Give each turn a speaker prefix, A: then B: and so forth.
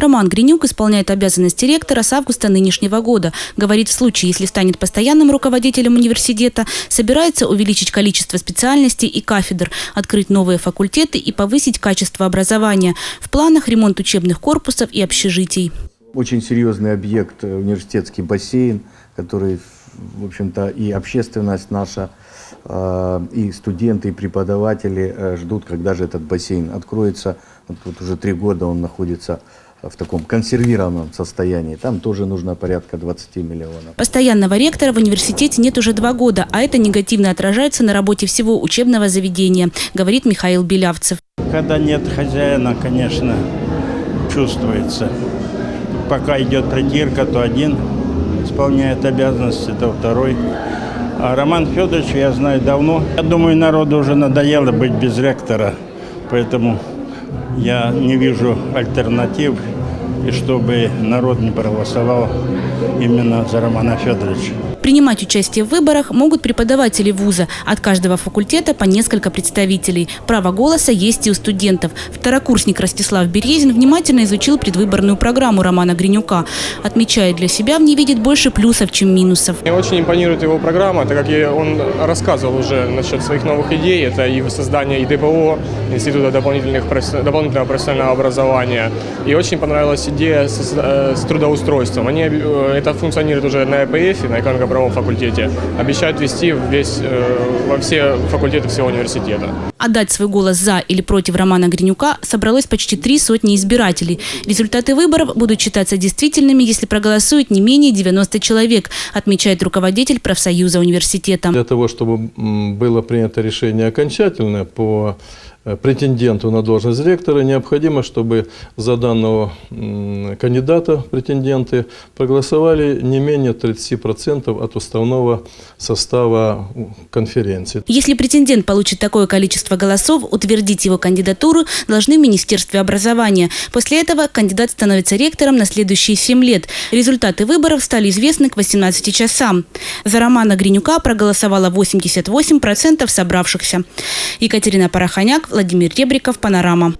A: Роман Гринюк исполняет обязанности ректора с августа нынешнего года. Говорит, в случае, если станет постоянным руководителем университета, собирается увеличить количество специальностей и кафедр, открыть новые факультеты и повысить качество образования. В планах ремонт учебных корпусов и общежитий.
B: Очень серьезный объект э, университетский бассейн, который, в общем-то, и общественность наша, э, и студенты, и преподаватели э, ждут, когда же этот бассейн откроется. Вот, вот уже три года он находится в таком консервированном состоянии. Там тоже нужно порядка 20 миллионов.
A: Постоянного ректора в университете нет уже два года, а это негативно отражается на работе всего учебного заведения, говорит Михаил Белявцев.
C: Когда нет хозяина, конечно, чувствуется. Пока идет притирка, то один исполняет обязанности, то второй. А Роман Федорович я знаю давно. Я думаю, народу уже надоело быть без ректора, поэтому я не вижу альтернатив, и чтобы народ не проголосовал именно за Романа Федоровича.
A: Принимать участие в выборах могут преподаватели вуза. От каждого факультета по несколько представителей. Право голоса есть и у студентов. Второкурсник Ростислав Березин внимательно изучил предвыборную программу Романа Гринюка. Отмечает для себя, в ней видит больше плюсов, чем минусов.
D: Мне очень импонирует его программа, так как он рассказывал уже насчет своих новых идей. Это и создание ИДПО, Института дополнительных, дополнительного профессионального образования. И очень понравилась идея с, э, с трудоустройством. Они, э, это функционирует уже на ЭПФ, на экономико правовом факультете. Обещают вести весь, э, во все факультеты всего университета.
A: Отдать свой голос за или против Романа Гринюка собралось почти три сотни избирателей. Результаты выборов будут считаться действительными, если проголосует не менее 90 человек, отмечает руководитель профсоюза университета.
E: Для того, чтобы было принято решение окончательное по претенденту на должность ректора, необходимо, чтобы за данного кандидата претенденты проголосовали не менее 30% от уставного состава конференции.
A: Если претендент получит такое количество голосов, утвердить его кандидатуру должны в Министерстве образования. После этого кандидат становится ректором на следующие 7 лет. Результаты выборов стали известны к 18 часам. За Романа Гринюка проголосовало 88% собравшихся. Екатерина Пороханяк, Владимир Ребриков, «Панорама».